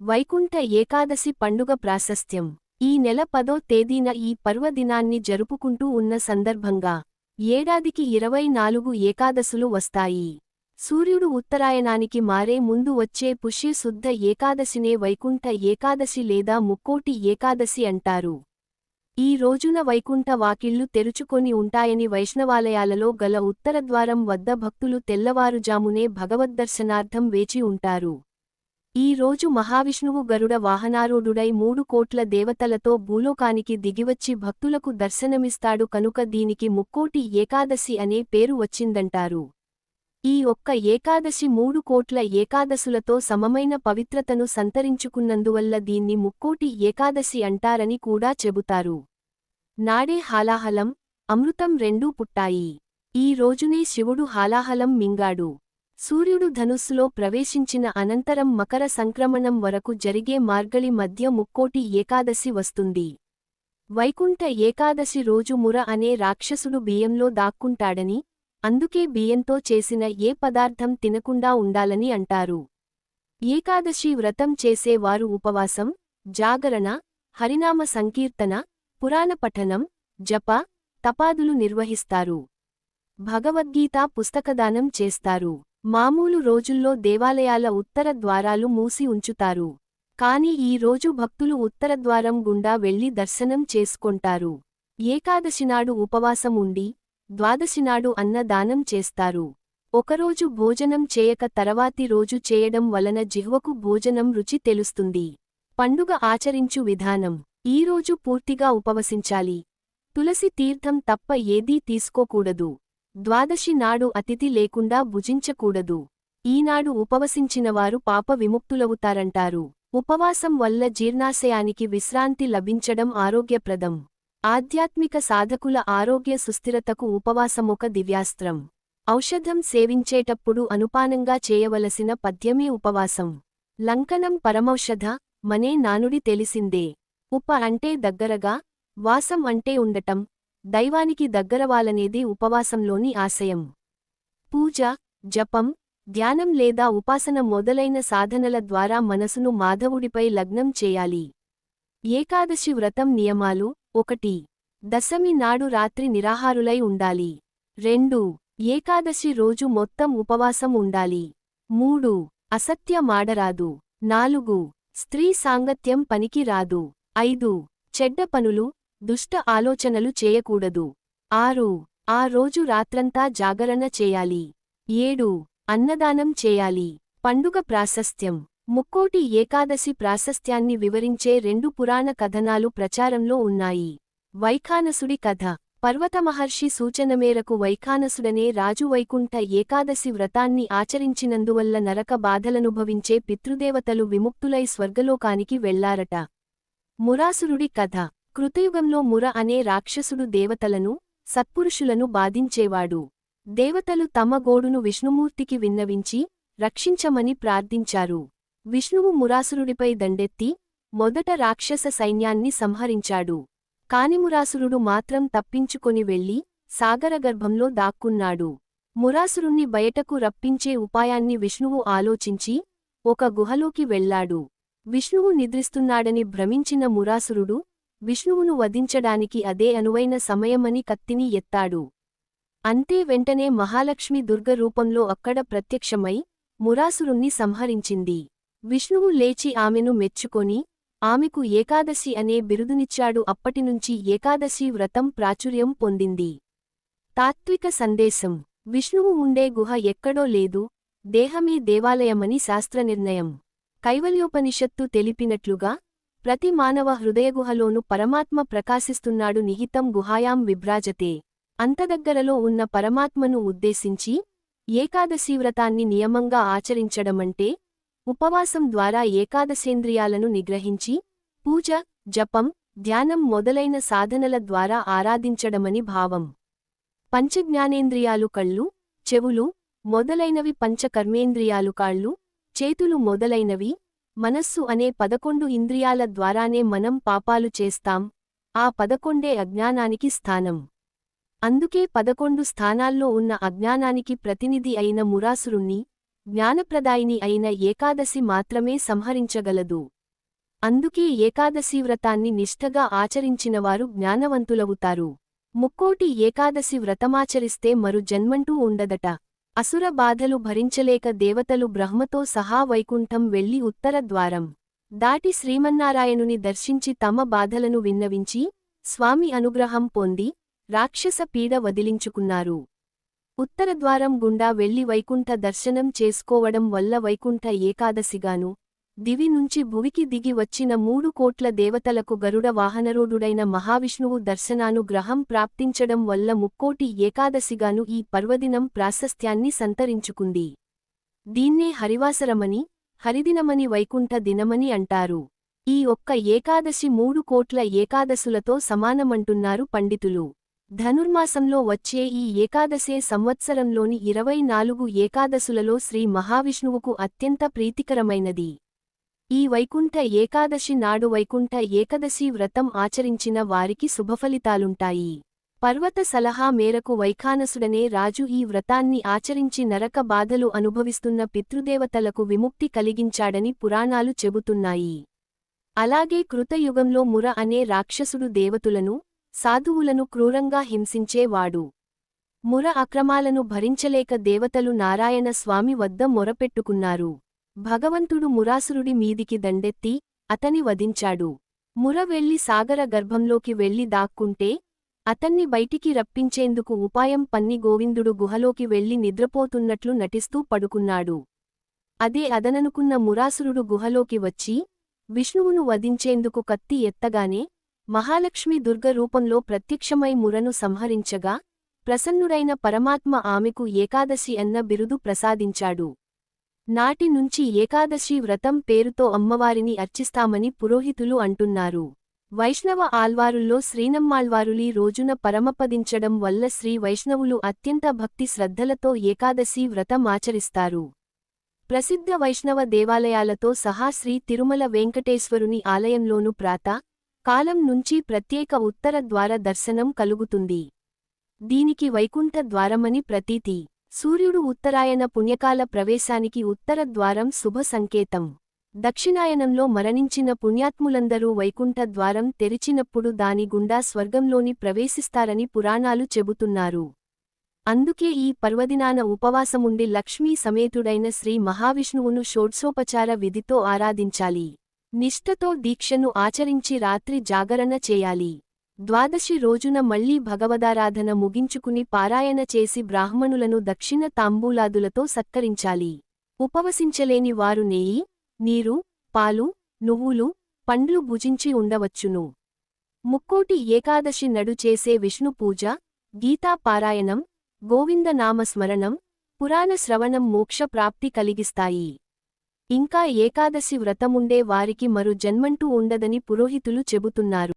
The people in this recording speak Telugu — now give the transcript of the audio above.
వైకుంఠ ఏకాదశి పండుగ ప్రాశస్త్యం. ఈ నెల పదో తేదీన ఈ పర్వదినాన్ని జరుపుకుంటూ ఉన్న సందర్భంగా ఏడాదికి ఇరవై నాలుగు ఏకాదశులు వస్తాయి. సూర్యుడు ఉత్తరాయణానికి మారే ముందు వచ్చే పుష్య శుద్ధ ఏకాదశినే వైకుంఠ ఏకాదశి లేదా ముక్కోటి ఏకాదశి అంటారు. ఈ రోజున వైకుంఠ వాకిళ్ళు తెరుచుకొని ఉంటాయని వైష్ణవాలయాలలో గల ఉత్తరద్వారం వద్ద భక్తులు తెల్లవారుజామునే భగవద్దర్శనార్థం వేచి ఉంటారు. ఈ రోజు మహావిష్ణువు గరుడ వాహనారూఢుడై మూడు కోట్ల దేవతలతో భూలోకానికి దిగివచ్చి భక్తులకు దర్శనమిస్తాడు కనుక దీనికి ముక్కోటి ఏకాదశి అనే పేరు వచ్చిందంటారు. ఈ ఒక్క ఏకాదశి మూడు కోట్ల ఏకాదశులతో సమమైన పవిత్రతను సంతరించుకున్నందువల్ల దీన్ని ముక్కోటి ఏకాదశి అంటారని కూడా చెబుతారు. నాడే హాలాహలం అమృతం రెండూ పుట్టాయి. ఈ రోజునే శివుడు హాలాహలం మింగాడు. సూర్యుడు ధనుస్సులో ప్రవేశించిన అనంతరం మకర సంక్రమణం వరకు జరిగే మార్గళి మధ్య ముక్కోటి ఏకాదశి వస్తుంది. వైకుంఠ ఏకాదశి రోజు ముర అనే రాక్షసుడు బియ్యంలో దాక్కుంటాడని అందుకే బియ్యంతో చేసిన ఏ పదార్థం తినకుండా ఉండాలని అంటారు. ఏకాదశి వ్రతం చేసేవారు ఉపవాసం జాగరణ హరినామ సంకీర్తన పురాణ పఠనం జప తపాదులు నిర్వహిస్తారు. భగవద్గీత పుస్తకదానం చేస్తారు. మామూలు రోజుల్లో దేవాలయాల ఉత్తర ద్వారాలు మూసి ఉంచుతారు. కాని ఈ రోజు భక్తులు ఉత్తరద్వారం గుండా వెళ్ళి దర్శనం చేసుకొంటారు. ఏకాదశినాడు ఉపవాసం ఉండి ద్వాదశినాడు అన్నదానం చేస్తారు. ఒకరోజు భోజనం చేయక తర్వాతి రోజు చేయడం వలన జిహ్వకు భోజనం రుచి తెలుస్తుంది. పండుగ ఆచరించు విధానం. ఈరోజు పూర్తిగా ఉపవసించాలి. తులసి తీర్థం తప్ప ఏదీ తీసుకోకూడదు. ద్వాదశి నాడు అతిథి లేకుండా భుజించకూడదు. ఈనాడు ఉపవసించినవారు పాప విముక్తులవుతారంటారు. ఉపవాసం వల్ల జీర్ణాశయానికి విశ్రాంతి లభించడం ఆరోగ్యప్రదం. ఆధ్యాత్మిక సాధకుల ఆరోగ్య సుస్థిరతకు ఉపవాసమొక దివ్యాస్త్రం. ఔషధం సేవించేటప్పుడు అనుపానంగా చేయవలసిన పద్యమే ఉపవాసం. లంకనం పరమౌషధ మనే నానుడి తెలిసిందే. ఉప అంటే దగ్గరగా వాసం అంటే ఉండటం దైవానికి దగ్గరవాలనేది ఉపవాసంలోని ఆశయం. పూజ జపం ధ్యానం లేదా ఉపాసన మొదలైన సాధనల ద్వారా మనసును మాధవుడిపై లగ్నం చేయాలి. ఏకాదశి వ్రతం నియమాలు ఒకటి. దశమి నాడు రాత్రి నిరాహారులై ఉండాలి. రెండు. ఏకాదశి రోజు మొత్తం ఉపవాసం ఉండాలి. మూడు. అసత్య మాడరాదు. నాలుగు. స్త్రీ సాంగత్యం పనికి రాదు. ఐదు. చెడ్డ పనులు దుష్ట ఆలోచనలు చేయకూడదు. ఆరు ఆ రోజు రాత్రంతా జాగరణ చేయాలి. ఏడు అన్నదానం చేయాలి. పండుగ ప్రాశస్త్యం. ముక్కోటి ఏకాదశి ప్రాశస్త్యాన్ని వివరించే రెండు పురాణ కథనాలు ప్రచారంలో ఉన్నాయి. వైఖానసుడి కథ. పర్వతమహర్షి సూచన మేరకు వైఖానసుడనే రాజు వైకుంఠ ఏకాదశి వ్రతాన్ని ఆచరించినందువల్ల నరక బాధలనుభవించే పితృదేవతలు విముక్తులై స్వర్గలోకానికి వెళ్ళారట. మురాసురుడి కథ. కృతయుగంలో ముర అనే రాక్షసుడు దేవతలను సత్పురుషులను బాధించేవాడు. దేవతలు తమ గోడును విష్ణుమూర్తికి విన్నవించి రక్షించమని ప్రార్థించారు. విష్ణువు మురాసురుడిపై దండెత్తి మొదట రాక్షస సైన్యాన్ని సంహరించాడు. కానిమురాసురుడు మాత్రం తప్పించుకొని వెళ్ళి సాగరగర్భంలో దాక్కున్నాడు. మురాసురుణ్ణి బయటకు రప్పించే ఉపాయాన్ని విష్ణువు ఆలోచించి ఒక గుహలోకి వెళ్ళాడు విష్ణువు నిద్రిస్తున్నాడని భ్రమించిన మురాసురుడు విష్ణువును వధించడానికి అదే అనువైన సమయమని కత్తిని ఎత్తాడు. అంతే వెంటనే మహాలక్ష్మి దుర్గ రూపంలో అక్కడ ప్రత్యక్షమై మురాసురుణ్ణి సంహరించింది. విష్ణువు లేచి ఆమెను మెచ్చుకొని ఆమెకు ఏకాదశి అనే బిరుదునిచ్చాడు. అప్పటినుంచి ఏకాదశి వ్రతం ప్రాచుర్యం పొందింది. తాత్విక సందేశం. విష్ణువు ఉండే గుహ ఎక్కడో లేదు. దేహమే దేవాలయమని శాస్త్రనిర్ణయం. కైవల్యోపనిషత్తు తెలిపినట్లుగా ప్రతి మానవ హృదయగుహలోనూ పరమాత్మ ప్రకాశిస్తున్నాడు నిహితం గుహాయాం విభ్రాజతే. అంతదగ్గరలో ఉన్న పరమాత్మను ఉద్దేశించి ఏకాదశీవ్రతాన్ని నియమంగా ఆచరించడమంటే ఉపవాసం ద్వారా ఏకాదశేంద్రియాలను నిగ్రహించి పూజ జపం ధ్యానం మొదలైన సాధనల ద్వారా ఆరాధించడమని భావం. పంచజ్ఞానేంద్రియాలు కళ్ళు చెవులు మొదలైనవి పంచకర్మేంద్రియాలు కాళ్ళు చేతులు మొదలైనవి మనస్సు అనే పదకొండు ఇంద్రియాల ద్వారానే మనం పాపాలు చేస్తాం ఆ పదకొండే అజ్ఞానానికి స్థానం. అందుకే పదకొండు స్థానాల్లో ఉన్న అజ్ఞానానికి ప్రతినిధి అయిన మురాసురుణ్ణి జ్ఞానప్రదాయిని అయిన ఏకాదశి మాత్రమే సంహరించగలదు. అందుకే ఏకాదశి వ్రతాన్ని నిష్ఠగా ఆచరించినవారు జ్ఞానవంతులవుతారు. ముక్కోటి ఏకాదశి వ్రతమాచరిస్తే మరు జన్మంటూ ఉండదట. అసుర బాధలు భరించలేక దేవతలు బ్రహ్మతో సహా వైకుంఠం వెళ్ళి ఉత్తర ద్వారం దాటి శ్రీమన్నారాయణుని దర్శించి తమ బాధలను విన్నవించి స్వామి అనుగ్రహం పొంది రాక్షస పీడ వదిలించుకున్నారు. ఉత్తరద్వారం గుండా వెళ్ళి వైకుంఠ దర్శనం చేసుకోవడం వల్ల వైకుంఠ ఏకాదశిగాను దివి నుంచి భువికి దిగి వచ్చిన మూడు కోట్ల దేవతలకు గరుడ వాహనరోఢుడైన మహావిష్ణువు దర్శనానుగ్రహం ప్రాప్తించడం వల్ల ముక్కోటి ఏకాదశిగాను ఈ పర్వదినం ప్రాశస్త్యాన్ని సంతరించుకుంది. దీన్నే హరివాసరమని హరిదినమని వైకుంఠ దినమని అంటారు. ఈ ఒక్క ఏకాదశి మూడు కోట్ల ఏకాదశులతో సమానమంటున్నారు పండితులు. ధనుర్మాసంలో వచ్చే ఈ ఏకాదశే సంవత్సరంలోని ఇరవై నాలుగు ఏకాదశులలో శ్రీ మహావిష్ణువుకు అత్యంత ప్రీతికరమైనది. ఈ వైకుంఠ ఏకాదశి నాడు వైకుంఠ ఏకదశి వ్రతం ఆచరించిన వారికి శుభఫలితాలుంటాయి. పర్వత సలహా మేరకు వైఖానసుడనే రాజు ఈ వ్రతాన్ని ఆచరించి నరక బాధలు అనుభవిస్తున్న పితృదేవతలకు విముక్తి కలిగించాడని పురాణాలు చెబుతున్నాయి. అలాగే కృతయుగంలో ముర అనే రాక్షసుడు దేవతులను సాధువులను క్రూరంగా హింసించేవాడు. ముర అక్రమాలను భరించలేక దేవతలు నారాయణ స్వామి వద్ద మొరపెట్టుకున్నారు. భగవంతుడు మురాసురుడి మీదికి దండెత్తి అతని వధించాడు. ముర వెళ్ళి సాగర గర్భంలోకి వెళ్ళి దాక్కుంటే అతన్ని బయటికి రప్పించేందుకు ఉపాయం పన్ని గోవిందుడు గుహలోకి వెళ్ళి నిద్రపోతున్నట్లు నటిస్తూ పడుకున్నాడు. అదే అదననుకున్న మురాసురుడు గుహలోకి వచ్చి విష్ణువును వధించేందుకు కత్తి ఎత్తగానే మహాలక్ష్మి దుర్గ రూపంలో ప్రత్యక్షమై మురను సంహరించగా ప్రసన్నుడైన పరమాత్మ ఆమెకు ఏకాదశి అన్న బిరుదు ప్రసాదించాడు. నాటి నుంచి ఏకాదశి వ్రతం పేరుతో అమ్మవారిని అర్చిస్తామని పురోహితులు అంటున్నారు. వైష్ణవ ఆల్వారుల్లో శ్రీనమ్మాళ్వారులి రోజున పరమపదించడం వల్ల శ్రీ వైష్ణవులు అత్యంత భక్తి శ్రద్ధలతో ఏకాదశి వ్రతం ఆచరిస్తారు. ప్రసిద్ధ వైష్ణవ దేవాలయాలతో సహా శ్రీ తిరుమల వెంకటేశ్వరుని ఆలయంలోనూ ప్రాత కాలం నుంచి ప్రత్యేక ఉత్తర ద్వార దర్శనం కలుగుతుంది. దీనికి వైకుంఠ ద్వారమని ప్రతీతి. సూర్యుడు ఉత్తరాయణ పుణ్యకాల ప్రవేశానికి ఉత్తర ద్వారం శుభ సంకేతం. దక్షిణాయనంలో మరణించిన పుణ్యాత్ములందరూ వైకుంఠ ద్వారం తెరిచినప్పుడు దాని గుండా స్వర్గంలోని ప్రవేశిస్తారని పురాణాలు చెబుతున్నారు. అందుకే ఈ పర్వదినాన ఉపవాసముండి లక్ష్మీ సమేతుడైన శ్రీ మహావిష్ణువును షోడ్సోపచార విధితో ఆరాధించాలి. నిష్ఠతో దీక్షను ఆచరించి రాత్రి జాగరణ చేయాలి. ద్వాదశి రోజున మళ్ళీ భగవదారాధన ముగించుకుని పారాయణ చేసి బ్రాహ్మణులను దక్షిణ తాంబూలాదులతో సత్కరించాలి. ఉపవసించలేని వారు నెయ్యి నీరు పాలు నువ్వులు పండ్లు భుజించి ఉండవచ్చును. ముక్కోటి ఏకాదశి నడు చేసే విష్ణు పూజ గీతా పారాయణం గోవిందనామస్మరణం పురాణ శ్రవణం మోక్ష ప్రాప్తి కలిగిస్తాయి. ఇంకా ఏకాదశి వ్రతముండే వారికి మరు జన్మంటూ ఉండదని పురోహితులు చెబుతున్నారు.